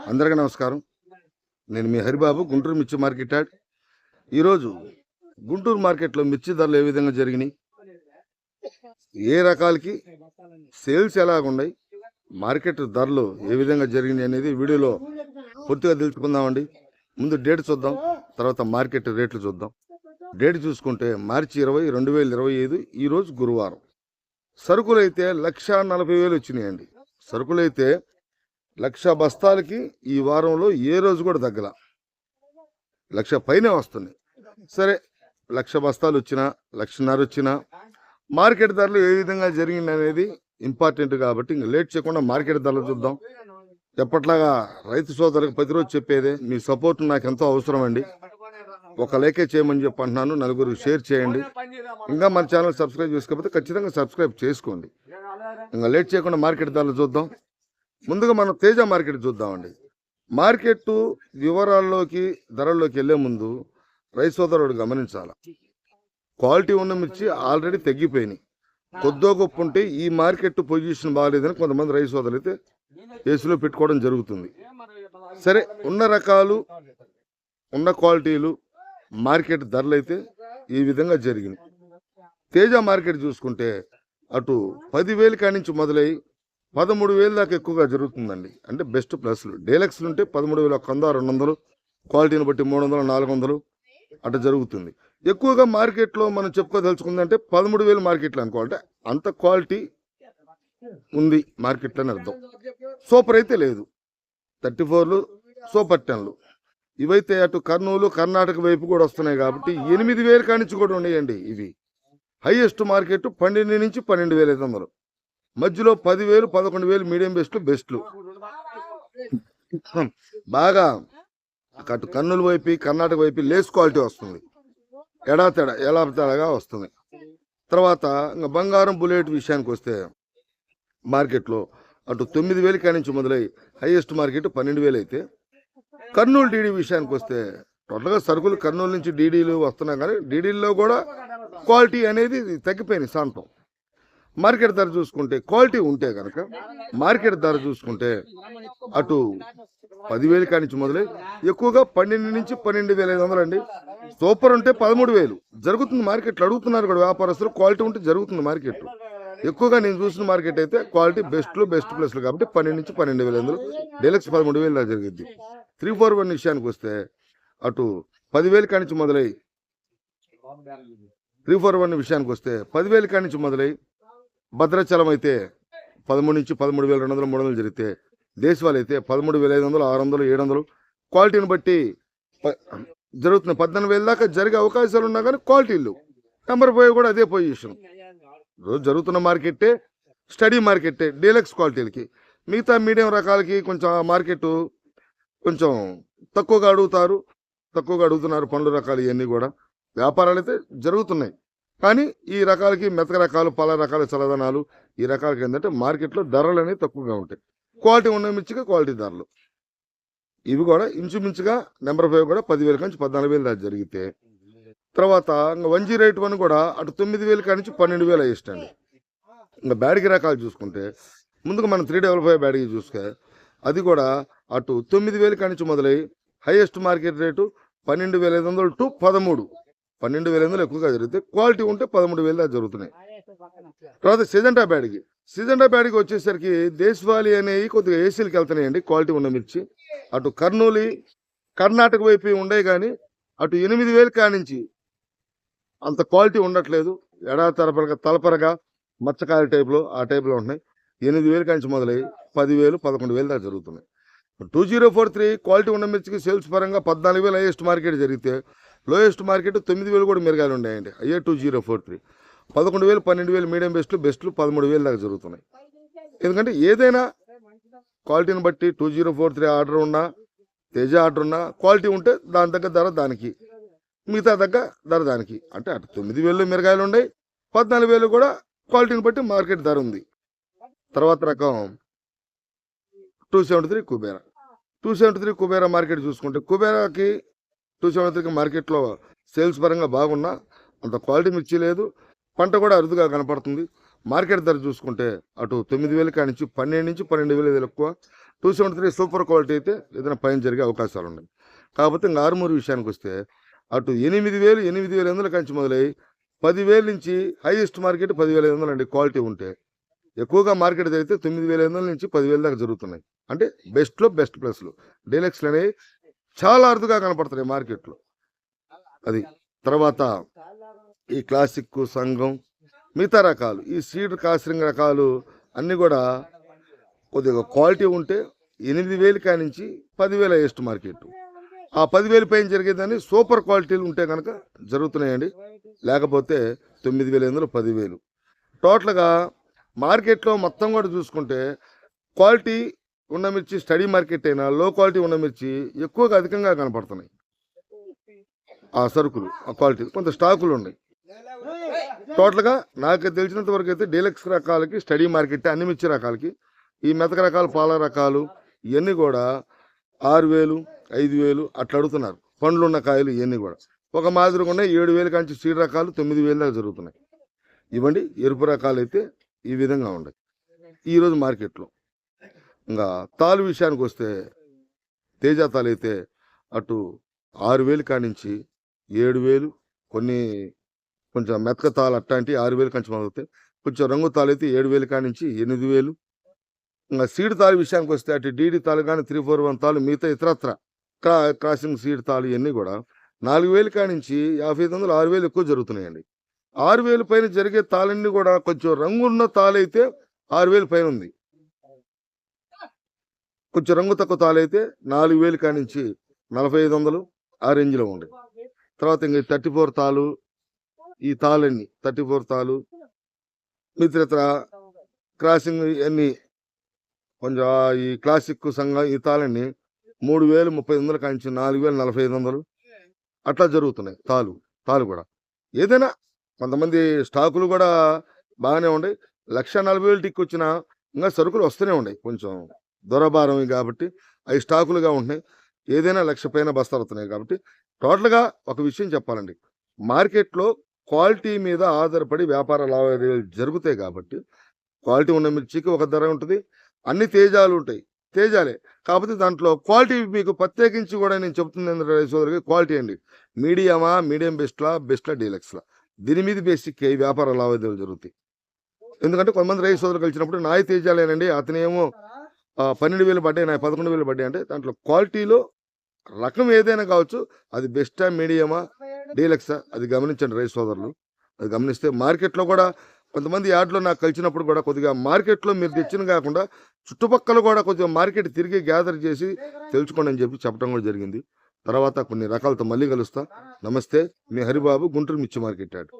అందరికీ నమస్కారం. నేను మీ హరిబాబు గుంటూరు మిర్చి మార్కెట్ యాడ్. ఈరోజు గుంటూరు మార్కెట్లో మిర్చి ధరలు ఏ విధంగా జరిగినాయి? ఏ రకాలకి సేల్స్ ఎలాగున్నాయి మార్కెట్ ధరలు ఏ విధంగా జరిగినాయి అనేది వీడియోలో పూర్తిగా తెలుసుకుందామండి. ముందు డేట్ చూద్దాం తర్వాత మార్కెట్ రేట్లు చూద్దాం. డేట్ చూసుకుంటే మార్చి ఇరవై రెండు వేల ఇరవై ఐదు ఈరోజు గురువారం. సరుకులు అయితే లక్ష నలభై వేలు వచ్చినాయండి. సరుకులు అయితే లక్ష బస్తాలకి ఈ వారంలో ఏ రోజు కూడా తగ్గల. లక్ష పైనే వస్తుంది. సరే లక్ష బస్తాలు వచ్చినా లక్షన్నర వచ్చినా మార్కెట్ ధరలు ఏ విధంగా జరిగింది అనేది ఇంపార్టెంట్ కాబట్టి ఇంక లేట్ చేయకుండా మార్కెట్ ధరలు చూద్దాం. ఎప్పట్లాగా రైతు సోదరులకు ప్రతిరోజు చెప్పేదే మీ సపోర్ట్ నాకు ఎంతో అవసరం అండి ఒక లేకే చేయమని చెప్పి అంటున్నాను నలుగురికి షేర్ చేయండి. ఇంకా మన ఛానల్ సబ్స్క్రైబ్ చేసుకోకపోతే ఖచ్చితంగా సబ్స్క్రైబ్ చేసుకోండి. ఇంకా లేట్ చేయకుండా మార్కెట్ ధరలు చూద్దాం. ముందుగా మనం తేజ మార్కెట్ చూద్దామండి. మార్కెట్ వివరాల్లోకి ధరల్లోకి వెళ్ళే ముందు రైతు సోదరుడు గమనించాలి? క్వాలిటీ ఉన్న మిర్చి ఆల్రెడీ తగ్గిపోయినాయి కొద్దో గొప్ప ఉంటే ఈ మార్కెట్ పొజిషన్ బాగాలేదని కొంతమంది రైతు సోదరులు అయితే ఏసీలో పెట్టుకోవడం జరుగుతుంది. సరే ఉన్న రకాలు ఉన్న క్వాలిటీలు మార్కెట్ ధరలు అయితే ఈ విధంగా జరిగినాయి. తేజ మార్కెట్ చూసుకుంటే అటు పదివేలు కాడి నుంచి మొదలై పదమూడు వేలు దాకా ఎక్కువగా జరుగుతుందండి. అంటే బెస్ట్ ప్లస్లు. డీలక్స్లు ఉంటే పదమూడు వేల ఒక వంద రెండు వందలు. క్వాలిటీని బట్టి మూడు వందలు నాలుగు వందలు అట్లా జరుగుతుంది. ఎక్కువగా మార్కెట్లో మనం చెప్పుకోదలుచుకుందంటే పదమూడు వేలు మార్కెట్లో అనుకోవాలంటే అంత క్వాలిటీ ఉంది మార్కెట్లో అని అర్థం. సూపర్ అయితే లేదు. థర్టీ ఫోర్లు సూపర్ టెన్లు. ఇవైతే అటు కర్నూలు కర్ణాటక వైపు కూడా వస్తున్నాయి కాబట్టి ఎనిమిది వేలు కానించి కూడా ఉన్నాయండి ఇవి. హైయెస్ట్ మార్కెట్ పన్నెండు నుంచి పన్నెండు వేల ఐదు వందలు. మధ్యలో పదివేలు పదకొండు వేలు మీడియం బెస్ట్లు బెస్ట్లు. బాగా అటు కర్నూలు వైపు కర్ణాటక వైపు లేస్ క్వాలిటీ వస్తుంది. ఎడా తేడా ఎలా తేడాగా వస్తుంది. తర్వాత ఇంకా బంగారం బుల్లెట్ విషయానికి వస్తే మార్కెట్లో అటు తొమ్మిది వేలు నుంచి మొదలై హైయెస్ట్ మార్కెట్ పన్నెండు వేలు అయితే కర్నూలు డీడీ విషయానికి వస్తే టోటల్గా సరుకులు కర్నూలు నుంచి డీడీలు వస్తున్నాయి కానీ డీడీల్లో కూడా క్వాలిటీ అనేది తగ్గిపోయింది సాంతం. మార్కెట్ ధర చూసుకుంటే క్వాలిటీ ఉంటే కనుక మార్కెట్ ధర చూసుకుంటే అటు పదివేలు కానించి నుంచి మొదలై ఎక్కువగా పన్నెండు నుంచి పన్నెండు వేల ఐదు వందలు అండి సూపర్ ఉంటే పదమూడు వేలు. జరుగుతుంది మార్కెట్లో అడుగుతున్నారు కూడా వ్యాపారస్తులు క్వాలిటీ ఉంటే జరుగుతుంది మార్కెట్. ఎక్కువగా నేను చూసిన మార్కెట్ అయితే క్వాలిటీ బెస్ట్లు బెస్ట్ ప్లేస్లు కాబట్టి పన్నెండు నుంచి పన్నెండు వేల ఐదు డీలక్స్ పదమూడు వేలు జరిగింది. త్రీ ఫోర్ వన్ విషయానికి వస్తే అటు పదివేలు కానించి మొదలై త్రీ ఫోర్ వన్ విషయానికి వస్తే పదివేలు కానించి నుంచి మొదలై భద్రాచలం అయితే పదమూడు నుంచి పదమూడు వేల రెండు వందలు మూడు వందలు జరిగితే దేశవాళీ అయితే పదమూడు వేల ఐదు వందలు ఆరు వందలు ఏడు వందలు. క్వాలిటీని బట్టి జరుగుతున్న పద్నాలుగు వేల దాకా జరిగే అవకాశాలు ఉన్నా కానీ క్వాలిటీలు నెంబర్ పోయి కూడా అదే పొజిషన్. రోజు జరుగుతున్న మార్కెట్టే స్టడీ మార్కెట్టే డీలక్స్ క్వాలిటీలకి. మిగతా మీడియం రకాలకి కొంచెం ఆ మార్కెట్ కొంచెం తక్కువగా అడుగుతారు తక్కువగా అడుగుతున్నారు పండ్ల రకాలు ఇవన్నీ కూడా. వ్యాపారాలు అయితే జరుగుతున్నాయి. కానీ ఈ రకాలకి మెతక రకాలు పల రకాల చల్లదనాలు ఈ రకాలకి ఏంటంటే మార్కెట్లో ధరలు అనేవి తక్కువగా ఉంటాయి. క్వాలిటీ ఉన్న మిర్చిగా క్వాలిటీ ధరలు. ఇవి కూడా ఇంచుమించుగా నెంబర్ ఫైవ్ కూడా పదివేల నుంచి పద్నాలుగు వేలు దాకా జరిగితే తర్వాత ఇంకా వన్ జీరో ఎయిట్ వన్ కూడా అటు తొమ్మిది వేలు కానించి నుంచి పన్నెండు వేలు అయ్యిస్టండి. ఇంకా బ్యాడ్కి రకాలు చూసుకుంటే ముందుగా మనం త్రీ డబల్ ఫైవ్ బ్యాడ్కి చూస్తే అది కూడా అటు తొమ్మిది వేలు కానించి నుంచి మొదలై హైయెస్ట్ మార్కెట్ రేటు పన్నెండు వేల ఐదు వందలు టు పదమూడు. పన్నెండు వేల వందలు ఎక్కువగా జరిగితే క్వాలిటీ ఉంటే పదమూడు వేలు దాకా జరుగుతున్నాయి. తర్వాత సిజంటా బ్యాడ్కి. సిజంటా బ్యాడ్కి వచ్చేసరికి దేశవాళీ అనేవి కొద్దిగా ఏసీలకు వెళ్తున్నాయండి క్వాలిటీ ఉన్న మిర్చి. అటు కర్నూలు కర్ణాటక వైపు ఉండే కానీ అటు ఎనిమిది వేలు కానించి అంత క్వాలిటీ ఉండట్లేదు. ఎడా తలపరగా తలపరగా మచ్చకాయ టైప్లో ఆ టైప్లో ఉంటున్నాయి. ఎనిమిది వేలు కానించి మొదలై పదివేలు పదకొండు వేలు దాకా జరుగుతున్నాయి. Two zero four three quality ఉన్న మిర్చికి సేల్స్ పరంగా పద్నాలుగు వేలు హైయెస్ట్ మార్కెట్ జరిగితే లోయెస్ట్ మార్కెట్ తొమ్మిది వేలు కూడా మెరుగాలు ఉన్నాయండి. అయ్యే టూ జీరో ఫోర్ త్రీ. పదకొండు వేలు పన్నెండు వేలు మీడియం బెస్ట్లు బెస్ట్లు పదమూడు వేలు దాకా జరుగుతున్నాయి. ఎందుకంటే ఏదైనా క్వాలిటీని బట్టి two zero four three order ఉన్నా తేజ ఆర్డర్ ఉన్నా క్వాలిటీ ఉంటే దాని తగ్గ ధర దానికి. మిగతా తగ్గ ధర దానికి. అంటే అటు తొమ్మిది వేలు మిరగాయలు ఉన్నాయి పద్నాలుగు వేలు కూడా క్వాలిటీని బట్టి మార్కెట్ ధర ఉంది. తర్వాత రకం two seventy three Kubera. Two seventy three Kubera market చూసుకుంటే కుబేరాకి టూ మార్కెట్లో సేల్స్ పరంగా బాగున్నా అంత క్వాలిటీ మిర్చి లేదు. పంట కూడా అరుదుగా కనపడుతుంది. మార్కెట్ ధర చూసుకుంటే అటు తొమ్మిది వేలు కానించి పన్నెండు నుంచి పన్నెండు వేలు ఎక్కువ. Two seventy three super quality అయితే ఏదైనా పైన జరిగే అవకాశాలు ఉన్నాయి. కాకపోతే ఇంకా ఆరుమూరు విషయానికి వస్తే అటు ఎనిమిది వేలు ఎనిమిది వేల వందల కంచి మొదలై పదివేల నుంచి హైయెస్ట్ మార్కెట్ పదివేల ఐదు వందలు అండి క్వాలిటీ ఉంటే. ఎక్కువగా మార్కెట్ జరిగితే తొమ్మిది వేల ఐదు వందల నుంచి పదివేల దాకా జరుగుతున్నాయి. అంటే బెస్ట్లో బెస్ట్ ప్లస్లు. డీలక్స్లు అనేవి చాలా అరుదుగా కనపడుతున్నాయి మార్కెట్లో. అది తర్వాత ఈ క్లాసిక్ సంఘం మిగతా రకాలు. ఈ సీడ్ కాస్రింగ్ రకాలు అన్నీ కూడా కొద్దిగా క్వాలిటీ ఉంటే ఎనిమిది వేలు కానించి పదివేల ఎస్ట్ మార్కెట్. ఆ పదివేలు పైన జరిగేదాన్ని సూపర్ క్వాలిటీలు ఉంటే కనుక జరుగుతున్నాయండి. లేకపోతే తొమ్మిది వేల ఐదు పదివేలు. టోటల్గా మార్కెట్లో మొత్తం కూడా చూసుకుంటే క్వాలిటీ ఉన్న మిర్చి స్టడీ మార్కెట్ అయినా లో క్వాలిటీ ఉన్న మిర్చి ఎక్కువగా అధికంగా కనపడుతున్నాయి. ఆ సరుకులు ఆ క్వాలిటీ కొంత స్టాకులు ఉన్నాయి. టోటల్గా నాకు తెలిసినంత వరకు అయితే డీలక్స్ రకాలకి స్టడీ మార్కెట్ అన్ని మిర్చి రకాలకి ఈ మెతక రకాలు పాల రకాలు ఇవన్నీ కూడా ఆరు వేలు ఐదు వేలు అట్లా అడుగుతున్నారు. పండ్లు ఉన్న కాయలు ఇవన్నీ కూడా. ఒక మాదిరిగా ఉన్నాయి ఏడు వేలు కాంచి సీడ్ రకాలు తొమ్మిది వేలు దాకా జరుగుతున్నాయి. ఇవ్వండి ఎరుపు రకాలు అయితే ఈ విధంగా ఉన్నాయి. ఈరోజు మార్కెట్లో ఇంకా తాలు విషయానికి వస్తే తేజ తాలు అయితే అటు ఆరు వేలు కానించి ఏడు వేలు కొన్ని కొంచెం మెతక తాలు అట్లాంటి ఆరు వేలు కంచి మొదలవుతాయి. కొంచెం రంగు తాలు అయితే ఏడు వేలు కానించి ఎనిమిది వేలు. ఇంకా సీడ్ తాలు విషయానికి వస్తే అటు డీడీ తాలు కానీ త్రీ ఫోర్ వన్ తాలు మిగతా ఇతరత్ర క్రా క్రాసింగ్ సీడ్ తాలు ఇవన్నీ కూడా నాలుగు వేలు కానించి యాభై ఐదు వందలు ఆరు వేలు ఎక్కువ జరుగుతున్నాయండి. ఆరు వేలు పైన జరిగే తాళన్నీ కూడా కొంచెం రంగున్న తాళైతే ఆరు వేలు పైన ఉంది. కొంచెం రంగు తక్కువ తాళైతే నాలుగు వేలు కానించి నలభై ఐదు వందలు ఆ రేంజ్లో ఉండే. తర్వాత ఇంక థర్టీ ఫోర్ తాలు ఈ తాళన్ని థర్టీ ఫోర్ తాలు మిత్రత్ర క్రాసింగ్ ఇవన్నీ కొంచెం ఈ క్లాసిక్ సంఘం ఈ తాళన్ని మూడు వేలు ముప్పై వందలు కానించి నాలుగు వేలు నలభై ఐదు వందలు. అట్లా జరుగుతున్నాయి తాలు తాలు కూడా. ఏదైనా కొంతమంది స్టాకులు కూడా బాగానే ఉన్నాయి లక్ష నలభై వేలు టిక్ వచ్చినా ఇంకా సరుకులు వస్తూనే ఉన్నాయి కొంచెం. దూరభారం కాబట్టి అవి స్టాకులుగా ఉంటున్నాయి. ఏదైనా లక్ష పైన బస్తాలు వస్తున్నాయి కాబట్టి టోటల్గా ఒక విషయం చెప్పాలండి. మార్కెట్లో క్వాలిటీ మీద ఆధారపడి వ్యాపార లావాదేవీలు జరుగుతాయి కాబట్టి క్వాలిటీ ఉన్న మిర్చికి ఒక ధర ఉంటుంది అన్ని తేజాలు ఉంటాయి. తేజాలే. కాకపోతే దాంట్లో క్వాలిటీ మీకు ప్రత్యేకించి కూడా నేను చెప్తుంది సోదరికి క్వాలిటీ అండి. మీడియమా మీడియం బెస్ట్లా బెస్ట్లా డీలక్స్లా. దీని మీద బేసిక్ వ్యాపార లావాదేవీలు జరుగుతాయి. ఎందుకంటే కొంతమంది రైతు సోదరులు కలిసినప్పుడు నాయ తేజాలేనండి అతనేమో పన్నెండు వేలు పడ్డాయి నా పదకొండు వేలు పడ్డాయి అంటే దాంట్లో క్వాలిటీలో రకం ఏదైనా కావచ్చు అది బెస్టా మీడియమా డీలక్సా అది గమనించండి రైతు సోదరులు. అది గమనిస్తే మార్కెట్లో కూడా కొంతమంది యాడ్లో నాకు కలిసినప్పుడు కూడా కొద్దిగా మార్కెట్లో మీరు తెచ్చిన కాకుండా చుట్టుపక్కల కూడా కొద్దిగా మార్కెట్ తిరిగి గ్యాదర్ చేసి తెలుసుకోండి అని చెప్పి చెప్పడం కూడా జరిగింది. తర్వాత కొన్ని రకాలతో మళ్ళీ కలుస్తా. నమస్తే మీ హరిబాబు గుంటూరు మిర్చి మార్కెట్ యాడ్.